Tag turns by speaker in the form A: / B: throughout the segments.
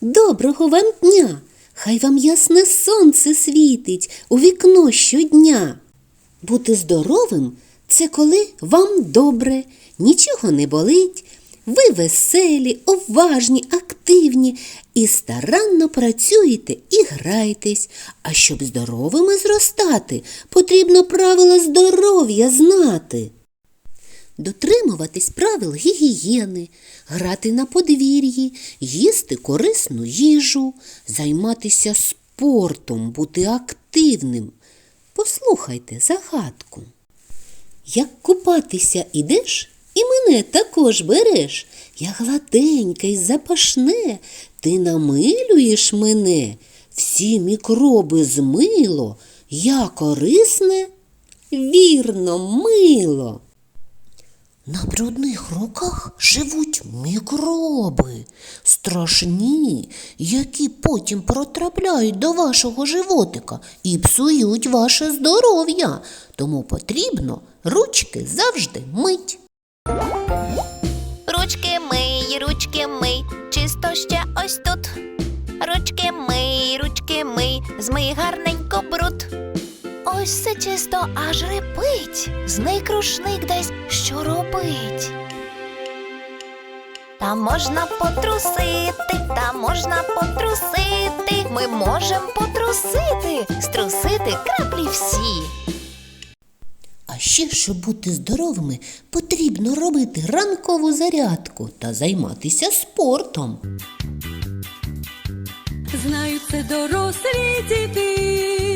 A: Доброго вам дня! Хай вам ясне сонце світить у вікно щодня. Бути здоровим це коли вам добре, нічого не болить, ви веселі, уважні, активні і старанно працюєте і граєтесь. А щоб здоровими зростати, потрібно правила здоров'я знати. Дотримуватись правил гігієни, грати на подвір'ї, їсти корисну їжу, займатися спортом, бути активним. Послухайте загадку. Як купатися ідеш, і мене також береш. Я гладеньке й запашне, ти намилюєш мене, всі мікроби змило, я корисне, вірно, мило. На брудних руках живуть мікроби, страшні, які потім протрапляють до вашого животика і псують ваше здоров'я. Тому потрібно ручки завжди мить.
B: Ручки мий, ручки мий, чисто ще ось тут. Ручки мий, ручки мий, змий гарненько бруд. Ось все чисто аж репить, з неї крушник десь що робить. Та можна потрусити, та можна потрусити. Ми можем потрусити, струсити краплі всі.
A: А ще, щоб бути здоровими, потрібно робити ранкову зарядку та займатися спортом.
C: Знають це дорослі діти,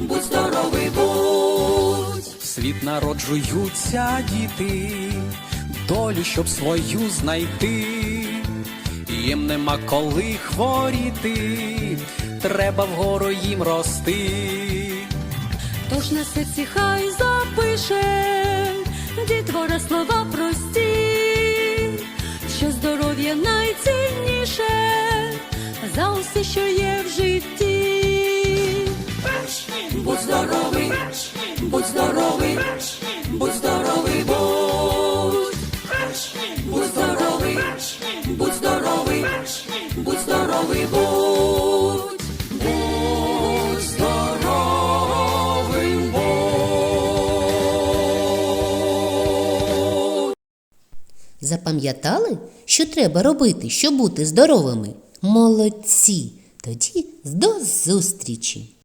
C: Будь здоровий, будь.
D: В світ народжуються діти, долю, щоб свою знайти. Їм нема коли хворіти, треба вгору їм рости.
C: Тож на серці хай запише дітвора слова прості, що здоров'я найцінніше за усе, що є в житті. Здоровий, будь здоровий, будь. Будь здоровий, будь здоровий, будь здоровий, будь. Будь здоровим, будь.
A: Запам'ятали, що треба робити, щоб бути здоровими? Молодці! Тоді до зустрічі!